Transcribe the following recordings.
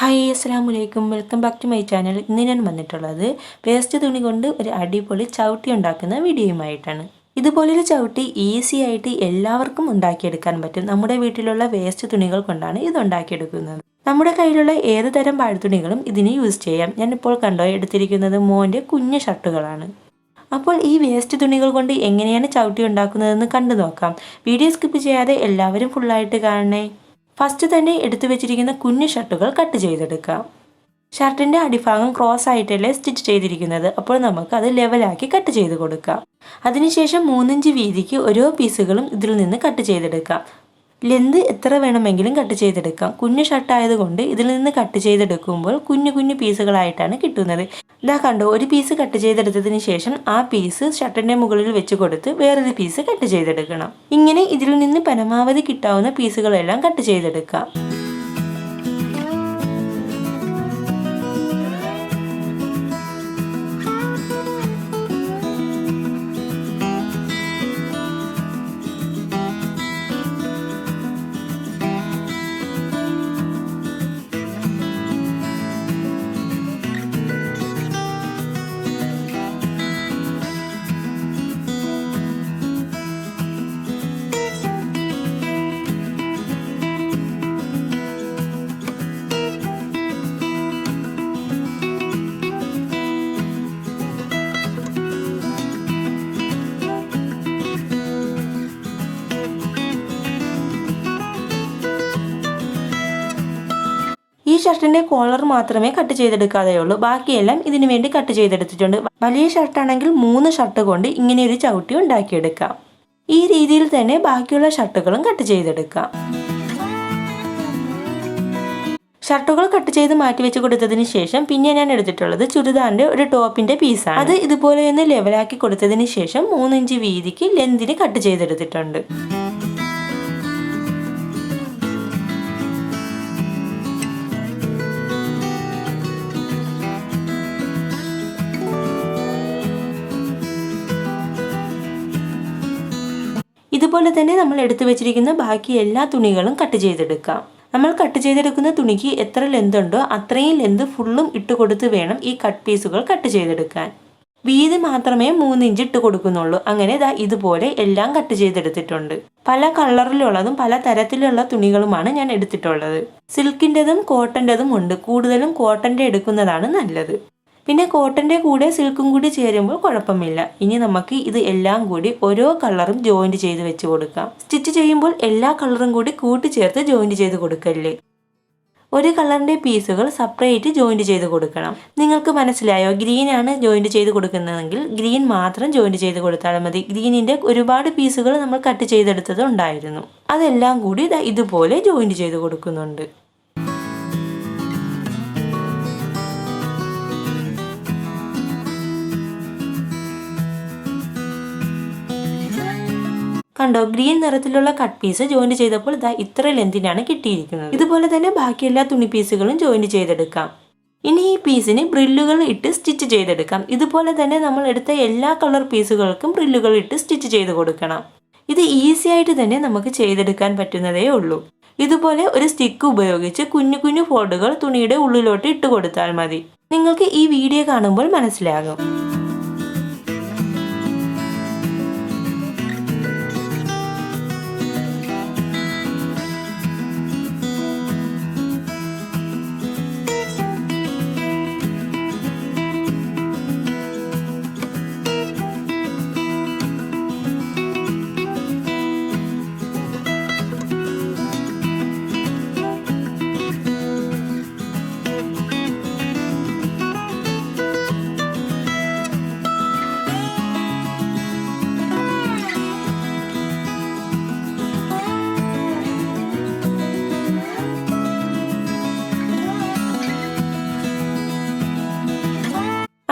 Hi അസ്സാം വലൈക്കും welcome back to my channel ഇന്ന് ഞാൻ വന്നിട്ടുള്ളത് വേസ്റ്റ് തുണി കൊണ്ട് ഒരു അടിപൊളി ചവിട്ടി ഉണ്ടാക്കുന്ന വീഡിയോയുമായിട്ടാണ്. ഇതുപോലൊരു ചവിട്ടി ഈസി ആയിട്ട് എല്ലാവർക്കും ഉണ്ടാക്കിയെടുക്കാൻ പറ്റും. നമ്മുടെ വീട്ടിലുള്ള വേസ്റ്റ് തുണികൾ കൊണ്ടാണ് ഇത് ഉണ്ടാക്കിയെടുക്കുന്നത്. നമ്മുടെ കയ്യിലുള്ള ഏത് തരം പാഴ്ത്തുണികളും ഇതിന് യൂസ് ചെയ്യാം. ഞാനിപ്പോൾ കണ്ടോ എടുത്തിരിക്കുന്നത് മോന്റെ കുഞ്ഞു ഷർട്ടുകളാണ്. അപ്പോൾ ഈ വേസ്റ്റ് തുണികൾ കൊണ്ട് എങ്ങനെയാണ് ചവിട്ടി ഉണ്ടാക്കുന്നതെന്ന് കണ്ടു നോക്കാം. വീഡിയോ സ്കിപ്പ് ചെയ്യാതെ എല്ലാവരും ഫുള്ളായിട്ട് കാണണേ. ഫസ്റ്റ് തന്നെ എടുത്തു വെച്ചിരിക്കുന്ന കുഞ്ഞു ഷർട്ടുകൾ കട്ട് ചെയ്തെടുക്കാം ഷർട്ടിന്റെ അടിഭാഗം ക്രോസ് ആയിട്ടല്ലേ സ്റ്റിച്ച് ചെയ്തിരിക്കുന്നത്. അപ്പോൾ നമുക്ക് അത് ലെവലാക്കി കട്ട് ചെയ്ത് കൊടുക്കാം. അതിനുശേഷം മൂന്നിഞ്ച് വീതിക്ക് ഓരോ പീസുകളും ഇതിൽ നിന്ന് കട്ട് ചെയ്തെടുക്കാം. ലെന്ത് എത്ര വേണമെങ്കിലും കട്ട് ചെയ്തെടുക്കാം. കുഞ്ഞു ഷർട്ടായത് കൊണ്ട് ഇതിൽ നിന്ന് കട്ട് ചെയ്തെടുക്കുമ്പോൾ കുഞ്ഞു കുഞ്ഞു പീസുകളായിട്ടാണ് കിട്ടുന്നത്. ഇതാ കണ്ടോ ഒരു പീസ് കട്ട് ചെയ്തെടുത്തതിന് ശേഷം ആ പീസ് ഷർട്ടിന്റെ മുകളിൽ വെച്ച് കൊടുത്ത് വേറൊരു പീസ് കട്ട് ചെയ്തെടുക്കണം. ഇങ്ങനെ ഇതിൽ നിന്ന് പരമാവധി കിട്ടാവുന്ന പീസുകളെല്ലാം കട്ട് ചെയ്തെടുക്കാം. ഷർട്ടിന്റെ കോളർ മാത്രമേ കട്ട് ചെയ്തെടുക്കാതെയുള്ളൂ. ബാക്കിയെല്ലാം ഇതിനു വേണ്ടി കട്ട് ചെയ്തെടുത്തിട്ടുണ്ട്. വലിയ ഷർട്ടാണെങ്കിൽ മൂന്ന് ഷർട്ട് കൊണ്ട് ഇങ്ങനെ ഒരു ചവിട്ടി ഉണ്ടാക്കിയെടുക്കാം. ഈ രീതിയിൽ തന്നെ ബാക്കിയുള്ള ഷർട്ടുകളും കട്ട് ചെയ്തെടുക്കാം. ഷർട്ടുകൾ കട്ട് ചെയ്ത് മാറ്റി വെച്ച് കൊടുത്തതിന് ശേഷം പിന്നെ ഞാൻ എടുത്തിട്ടുള്ളത് ചുരിദാറിന്റെ ഒരു ടോപ്പിന്റെ പീസാണ്. അത് ഇതുപോലെ ഒന്ന് ലെവലാക്കി കൊടുത്തതിന് ശേഷം മൂന്നിഞ്ച് വീതിക്ക് ലെന്തിന് കട്ട് ചെയ്തെടുത്തിട്ടുണ്ട്. ഇതുപോലെ തന്നെ നമ്മൾ എടുത്തു വെച്ചിരിക്കുന്ന ബാക്കി എല്ലാ തുണികളും കട്ട് ചെയ്തെടുക്കാം. നമ്മൾ കട്ട് ചെയ്തെടുക്കുന്ന തുണിക്ക് എത്ര ലെന്ത് ഉണ്ടോ അത്രയും ലെന്ത് ഫുള്ളും ഇട്ട് കൊടുത്ത് വേണം ഈ കട്ട് പീസുകൾ കട്ട് ചെയ്തെടുക്കാൻ. വീതി മാത്രമേ മൂന്ന് ഇഞ്ച് ഇട്ട് കൊടുക്കുന്നുള്ളൂ. അങ്ങനെ ദാ ഇതുപോലെ എല്ലാം കട്ട് ചെയ്തെടുത്തിട്ടുണ്ട്. പല കളറിലുള്ളതും പല തരത്തിലുള്ള തുണികളുമാണ് ഞാൻ എടുത്തിട്ടുള്ളത്. സിൽക്കിന്റെതും കോട്ടന്റെതും ഉണ്ട്. കൂടുതലും കോട്ടന്റെ എടുക്കുന്നതാണ് നല്ലത്. പിന്നെ കോട്ടന്റെ കൂടെ സിൽക്കും കൂടി ചേരുമ്പോൾ കുഴപ്പമില്ല. ഇനി നമുക്ക് ഇത് എല്ലാം കൂടി ഓരോ കളറും ജോയിന്റ് ചെയ്ത് വെച്ച് കൊടുക്കാം. സ്റ്റിച്ച് ചെയ്യുമ്പോൾ എല്ലാ കളറും കൂടി കൂട്ടിച്ചേർത്ത് ജോയിന്റ് ചെയ്ത് കൊടുക്കല്ലേ? ഒരു കളറിന്റെ പീസുകൾ സെപ്പറേറ്റ് ജോയിന്റ് ചെയ്ത് കൊടുക്കണം. നിങ്ങൾക്ക് മനസ്സിലായോ? ഗ്രീൻ ആണ് ജോയിന്റ് ചെയ്ത് കൊടുക്കുന്നതെങ്കിൽ ഗ്രീൻ മാത്രം ജോയിന്റ് ചെയ്ത് കൊടുത്താൽ മതി. ഗ്രീനിന്റെ ഒരുപാട് പീസുകൾ നമ്മൾ കട്ട് ചെയ്തെടുത്തത് ഉണ്ടായിരുന്നു. അതെല്ലാം കൂടി ഇതുപോലെ ജോയിന്റ് ചെയ്ത് കൊടുക്കുന്നുണ്ട്. കണ്ടോ ഗ്രീൻ നിറത്തിലുള്ള കട്ട് പീസ് ജോയിന്റ് ചെയ്തപ്പോൾ ഇതാ ഇത്ര ലെന്തിനാണ് കിട്ടിയിരിക്കുന്നത്. ഇതുപോലെ തന്നെ ബാക്കി എല്ലാ തുണി പീസുകളും ജോയിന്റ് ചെയ്തെടുക്കാം. ഇനി ഈ പീസിന് ബ്രില്ലുകൾ ഇട്ട് സ്റ്റിച്ച് ചെയ്തെടുക്കാം. ഇതുപോലെ തന്നെ നമ്മൾ എടുത്ത എല്ലാ കളർ പീസുകൾക്കും ബ്രില്ലുകൾ ഇട്ട് സ്റ്റിച്ച് ചെയ്ത് കൊടുക്കണം. ഇത് ഈസി ആയിട്ട് തന്നെ നമുക്ക് ചെയ്തെടുക്കാൻ പറ്റുന്നതേ ഉള്ളൂ. ഇതുപോലെ ഒരു സ്റ്റിക്ക് ഉപയോഗിച്ച് കുഞ്ഞു കുഞ്ഞു ഫോൾഡുകൾ തുണിയുടെ ഉള്ളിലോട്ട് ഇട്ട് കൊടുത്താൽ മതി. നിങ്ങൾക്ക് ഈ വീഡിയോ കാണുമ്പോൾ മനസ്സിലാകും.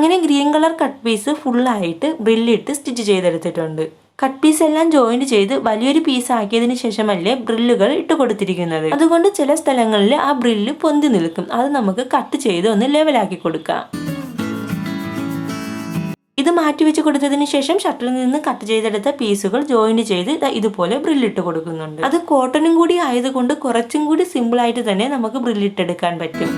അങ്ങനെ ഗ്രീൻ കളർ കട്ട് പീസ് ഫുള്ളായിട്ട് ബ്രില്ലിട്ട് സ്റ്റിച്ച് ചെയ്തെടുത്തിട്ടുണ്ട്. കട്ട് പീസ് എല്ലാം ജോയിന്റ് ചെയ്ത് വലിയൊരു പീസ് ആക്കിയതിന് ശേഷമല്ലേ ബ്രില്ലുകൾ ഇട്ട് കൊടുത്തിരിക്കുന്നത്. അതുകൊണ്ട് ചില സ്ഥലങ്ങളിൽ ആ ബ്രില്ല് പൊന്തി നിൽക്കും. അത് നമുക്ക് കട്ട് ചെയ്ത് ഒന്ന് ലെവലാക്കി കൊടുക്കാം. ഇത് മാറ്റി വെച്ച് കൊടുത്തതിന് ശേഷം ഷട്ടറിൽ നിന്ന് കട്ട് ചെയ്തെടുത്ത പീസുകൾ ജോയിന്റ് ചെയ്ത് ഇതുപോലെ ബ്രില്ലിട്ട് കൊടുക്കുന്നുണ്ട്. അത് കോട്ടണും കൂടി ആയതുകൊണ്ട് കുറച്ചും കൂടി സിമ്പിൾ ആയിട്ട് തന്നെ നമുക്ക് ബ്രില്ലിട്ടെടുക്കാൻ പറ്റും.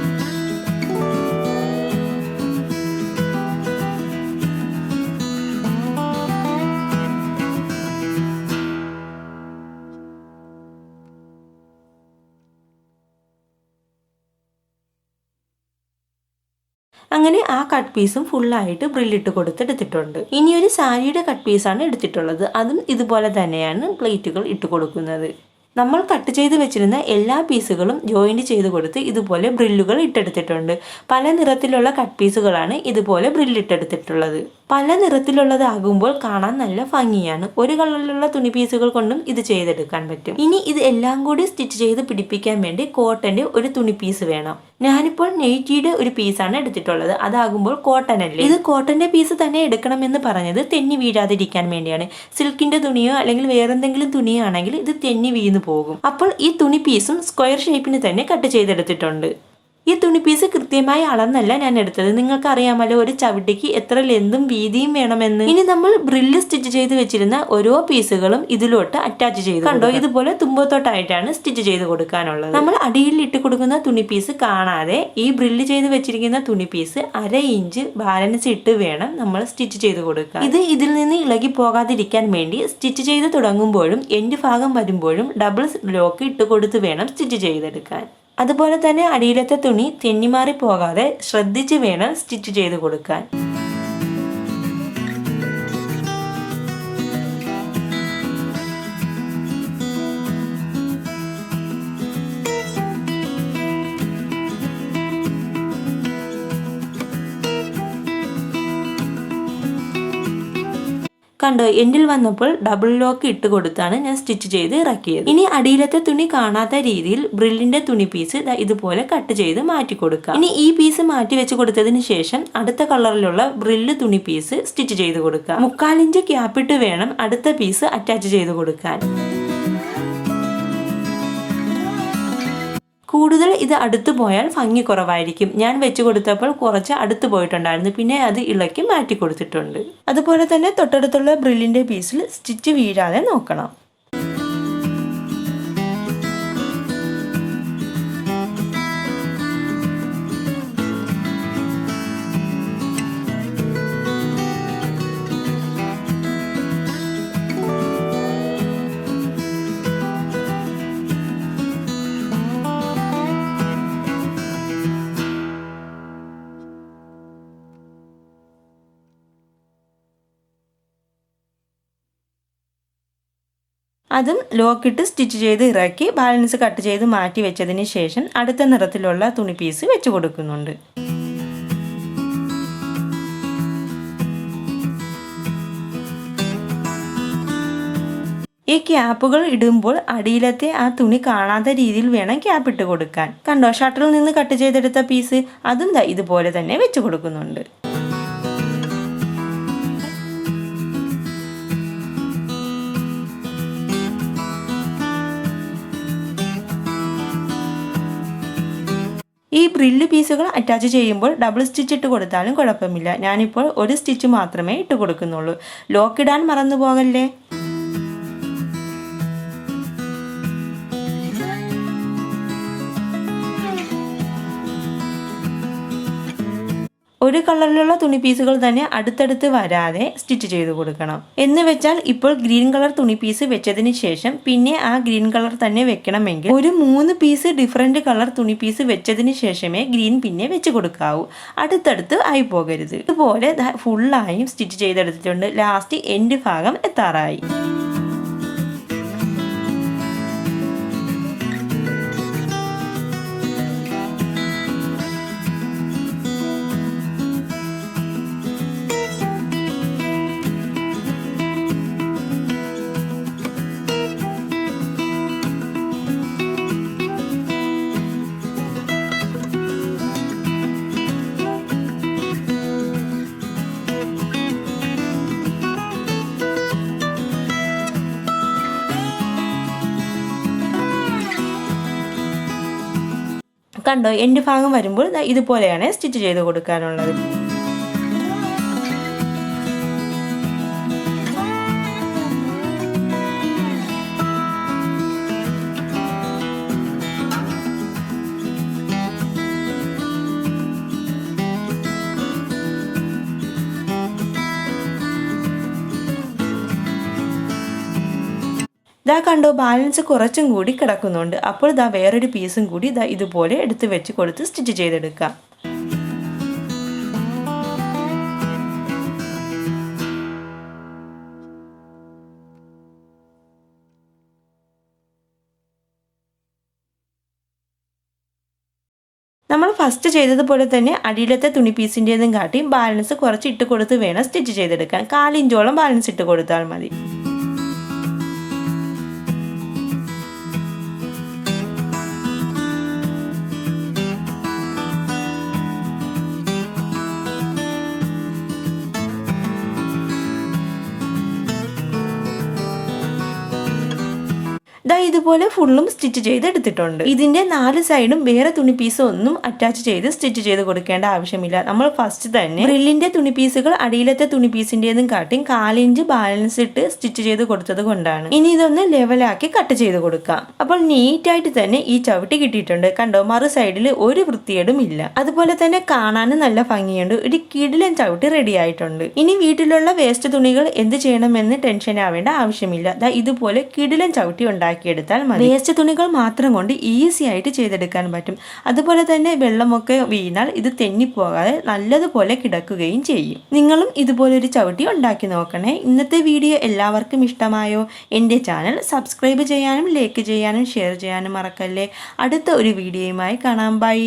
അങ്ങനെ ആ കട്ട് പീസും ഫുള്ളായിട്ട് ബ്രില്ലിട്ട് കൊടുത്തെടുത്തിട്ടുണ്ട് ഇനി ഒരു സാരിയുടെ കട്ട് പീസാണ് എടുത്തിട്ടുള്ളത്. അതും ഇതുപോലെ തന്നെയാണ് പ്ലേറ്റുകൾ ഇട്ട് കൊടുക്കുന്നത്. നമ്മൾ കട്ട് ചെയ്ത് വെച്ചിരുന്ന എല്ലാ പീസുകളും ജോയിന്റ് ചെയ്ത് കൊടുത്ത് ഇതുപോലെ ബ്രില്ലുകൾ ഇട്ടെടുത്തിട്ടുണ്ട്. പല നിറത്തിലുള്ള കട്ട് പീസുകളാണ് ഇതുപോലെ ബ്രില്ലിട്ടെടുത്തിട്ടുള്ളത് പല നിറത്തിലുള്ളതാകുമ്പോൾ കാണാൻ നല്ല ഭംഗിയാണ്. ഒരു കളറിലുള്ള തുണി പീസുകൾ കൊണ്ടും ഇത് ചെയ്തെടുക്കാൻ പറ്റും. ഇനി ഇത് എല്ലാം കൂടി സ്റ്റിച്ച് ചെയ്ത് പിടിപ്പിക്കാൻ വേണ്ടി കോട്ടന്റെ ഒരു തുണി പീസ് വേണം. ഞാനിപ്പോൾ നെയ്റ്റിയുടെ ഒരു പീസാണ് എടുത്തിട്ടുള്ളത്. അതാകുമ്പോൾ കോട്ടൺ അല്ലേ? ഇത് കോട്ടന്റെ പീസ് തന്നെ എടുക്കണമെന്ന് പറഞ്ഞത് തെന്നി വീഴാതിരിക്കാൻ വേണ്ടിയാണ്. സിൽക്കിന്റെ തുണിയോ അല്ലെങ്കിൽ വേറെന്തെങ്കിലും തുണിയോ ആണെങ്കിൽ ഇത് തെന്നി വീണു പോകും. അപ്പോൾ ഈ തുണി പീസും സ്ക്വയർ ഷേപ്പിന് തന്നെ കട്ട് ചെയ്തെടുത്തിട്ടുണ്ട്. ഈ തുണി പീസ് കൃത്യമായി അളന്നല്ല ഞാൻ എടുത്തത്. നിങ്ങൾക്ക് അറിയാമല്ലോ ഒരു ചവിട്ടിക്ക് എത്ര ലെന്തും വീതിയും വേണമെന്ന്. ഇനി നമ്മൾ ബ്രില്ല് സ്റ്റിച്ച് ചെയ്ത് വെച്ചിരുന്ന ഓരോ പീസുകളും ഇതിലോട്ട് അറ്റാച്ച് ചെയ്തു കണ്ടോ ഇതുപോലെ തുമ്പത്തോട്ടായിട്ടാണ് സ്റ്റിച്ച് ചെയ്ത് കൊടുക്കാനുള്ളത്. നമ്മൾ അടിയിൽ ഇട്ട് കൊടുക്കുന്ന തുണി പീസ് കാണാതെ ഈ ബ്രില്ല് ചെയ്ത് വെച്ചിരിക്കുന്ന തുണി പീസ് അര ഇഞ്ച് ബാലൻസ് ഇട്ട് വേണം നമ്മൾ സ്റ്റിച്ച് ചെയ്ത് കൊടുക്കുക ഇത് ഇതിൽ നിന്ന് ഇളകി പോകാതിരിക്കാൻ വേണ്ടി സ്റ്റിച്ച് ചെയ്ത് തുടങ്ങുമ്പോഴും എൻഡ് ഭാഗം വരുമ്പോഴും ഡബിൾ ലോക്ക് ഇട്ട് കൊടുത്ത് വേണം സ്റ്റിച്ച് ചെയ്തെടുക്കാൻ. അതുപോലെ തന്നെ അടിയിലത്തെ തുണി തെന്നിമാറി പോകാതെ ശ്രദ്ധിച്ച് വേണം സ്റ്റിച്ച് ചെയ്ത് കൊടുക്കാൻ. കണ്ടോ എൻഡിൽ വന്നപ്പോൾ ഡബിൾ ലോക്ക് ഇട്ട് കൊടുത്താണ് ഞാൻ സ്റ്റിച്ച് ചെയ്ത് ഇറക്കിയത്. ഇനി അടിയിലത്തെ തുണി കാണാത്ത രീതിയിൽ ബ്രില്ലിന്റെ തുണി പീസ് ഇതുപോലെ കട്ട് ചെയ്ത് മാറ്റി കൊടുക്കാം. ഇനി ഈ പീസ് മാറ്റി വെച്ച് കൊടുത്തതിന് ശേഷം അടുത്ത കളറിലുള്ള ബ്രില്ല് തുണി പീസ് സ്റ്റിച്ച് ചെയ്ത് കൊടുക്കാം. മുക്കാലിഞ്ച് ക്യാപ്പിട്ട് വേണം അടുത്ത പീസ് അറ്റാച്ച് ചെയ്ത് കൊടുക്കാൻ. കൂടുതൽ ഇത് അടുത്ത് പോയാൽ ഭംഗി കുറവായിരിക്കും. ഞാൻ വെച്ച് കൊടുത്തപ്പോൾ കുറച്ച് അടുത്ത് പോയിട്ടുണ്ടായിരുന്നു. പിന്നെ അത് ഇളക്കി മാറ്റി കൊടുത്തിട്ടുണ്ട്. അതുപോലെ തന്നെ തൊട്ടടുത്തുള്ള ബ്രില്ലിന്റെ പീസിൽ സ്റ്റിച്ച് വീഴാതെ നോക്കണം. അതും ലോക്കിട്ട് സ്റ്റിച്ച് ചെയ്ത് ഇറക്കി ബാലൻസ് കട്ട് ചെയ്ത് മാറ്റി വെച്ചതിന് ശേഷം അടുത്ത നിറത്തിലുള്ള തുണി പീസ് വെച്ച് കൊടുക്കുന്നുണ്ട്. ഈ ക്യാപ്പുകൾ ഇടുമ്പോൾ അടിയിലത്തെ ആ തുണി കാണാത്ത രീതിയിൽ വേണം ക്യാപ്പ് ഇട്ട് കൊടുക്കാൻ. കണ്ടോ? ഷട്ടറിൽ നിന്ന് കട്ട് ചെയ്തെടുത്ത പീസ് അതും ഇതുപോലെ തന്നെ വെച്ച് കൊടുക്കുന്നുണ്ട്. ഈ ബ്രില്ല് പീസുകൾ അറ്റാച്ച് ചെയ്യുമ്പോൾ ഡബിൾ സ്റ്റിച്ച് ഇട്ട് കൊടുത്താലും കുഴപ്പമില്ല. ഞാനിപ്പോൾ ഒരു സ്റ്റിച്ച് മാത്രമേ ഇട്ട് കൊടുക്കുന്നുള്ളൂ. ലോക്കിടാൻ മറന്നു പോകല്ലേ ഒരു കളറിലുള്ള തുണി പീസുകൾ തന്നെ അടുത്തടുത്ത് വരാതെ സ്റ്റിച്ച് ചെയ്ത് കൊടുക്കണം. എന്ന് വെച്ചാൽ ഇപ്പോൾ ഗ്രീൻ കളർ തുണി പീസ് വെച്ചതിന് ശേഷം പിന്നെ ആ ഗ്രീൻ കളർ തന്നെ വെക്കണമെങ്കിൽ ഒരു മൂന്ന് പീസ് ഡിഫറെന്റ് കളർ തുണി പീസ് വെച്ചതിന് ശേഷമേ ഗ്രീൻ പിന്നെ വെച്ച് കൊടുക്കാവൂ. അടുത്തടുത്ത് ആയി പോകരുത്. ഇതുപോലെ ഫുള്ളായും സ്റ്റിച്ച് ചെയ്തെടുത്തിട്ടുണ്ട്. ലാസ്റ്റ് എൻഡ് ഭാഗം എത്താറായി. കണ്ടോ? എന്റെ ഭാഗം വരുമ്പോൾ ഇതുപോലെയാണ് സ്റ്റിച്ച് ചെയ്ത് കൊടുക്കാനുള്ളത്. ഇതാ കണ്ടോ ബാലൻസ് കുറച്ചും കൂടി കിടക്കുന്നുണ്ട്. അപ്പോൾ ഇതാ വേറൊരു പീസും കൂടി ഇതാ ഇതുപോലെ എടുത്ത് വെച്ച് കൊടുത്ത് സ്റ്റിച്ച് ചെയ്തെടുക്കാം. നമ്മൾ ഫസ്റ്റ് ചെയ്തതുപോലെ തന്നെ അടിയിലത്തെ തുണി പീസിന്റെതും കാട്ടി ബാലൻസ് കുറച്ച് ഇട്ട് കൊടുത്ത് വേണം സ്റ്റിച്ച് ചെയ്തെടുക്കാൻ. കാലിഞ്ചോളം ബാലൻസ് ഇട്ട് കൊടുത്താൽ മതി. ഇതുപോലെ ഫുള്ളും സ്റ്റിച്ച് ചെയ്ത് എടുത്തിട്ടുണ്ട് ഇതിന്റെ നാല് സൈഡും വേറെ തുണി പീസ് ഒന്നും അറ്റാച്ച് ചെയ്ത് സ്റ്റിച്ച് ചെയ്ത് കൊടുക്കേണ്ട ആവശ്യമില്ല. നമ്മൾ ഫസ്റ്റ് തന്നെ ബ്രില്ലിന്റെ തുണി പീസുകൾ അടിയിലത്തെ തുണി പീസിന്റേതും കാട്ടി കാലിഞ്ച് ബാലൻസ് ഇട്ട് സ്റ്റിച്ച് ചെയ്ത് കൊടുത്തത് കൊണ്ടാണ്. ഇനി ഇതൊന്ന് ലെവലാക്കി കട്ട് ചെയ്ത് കൊടുക്കാം. അപ്പോൾ നീറ്റ് ആയിട്ട് തന്നെ ഈ ചവിട്ടി കിട്ടിയിട്ടുണ്ട്. കണ്ടോ മറു സൈഡിൽ ഒരു വൃത്തിയേടും ഇല്ല. അതുപോലെ തന്നെ കാണാനും നല്ല ഭംഗിയുണ്ട്. ഒരു കിടിലൻ ചവിട്ടി റെഡി ആയിട്ടുണ്ട്. ഇനി വീട്ടിലുള്ള വേസ്റ്റ് തുണികൾ എന്ത് ചെയ്യണമെന്ന് ടെൻഷൻ ആവേണ്ട ആവശ്യമില്ല. ഇതുപോലെ കിടിലൻ ചവിട്ടി ഉണ്ടാക്കിയെടുത്താൽ മതി. വേസ്റ്റ് തുണികൾ മാത്രം കൊണ്ട് ഈസി ആയിട്ട് ചെയ്തെടുക്കാൻ പറ്റും. അതുപോലെ തന്നെ വെള്ളമൊക്കെ വീണാൽ ഇത് തെന്നിപ്പോകാതെ നല്ലതുപോലെ കിടക്കുകയും ചെയ്യും. നിങ്ങളും ഇതുപോലെ ഒരു ചവിട്ടി ഉണ്ടാക്കി നോക്കണേ. ഇന്നത്തെ വീഡിയോ എല്ലാവർക്കും ഇഷ്ടമായോ? എന്റെ ചാനൽ സബ്സ്ക്രൈബ് ചെയ്യാനും ലൈക്ക് ചെയ്യാനും ഷെയർ ചെയ്യാനും മറക്കല്ലേ. അടുത്ത ഒരു വീഡിയോയുമായി കാണാം. ബൈ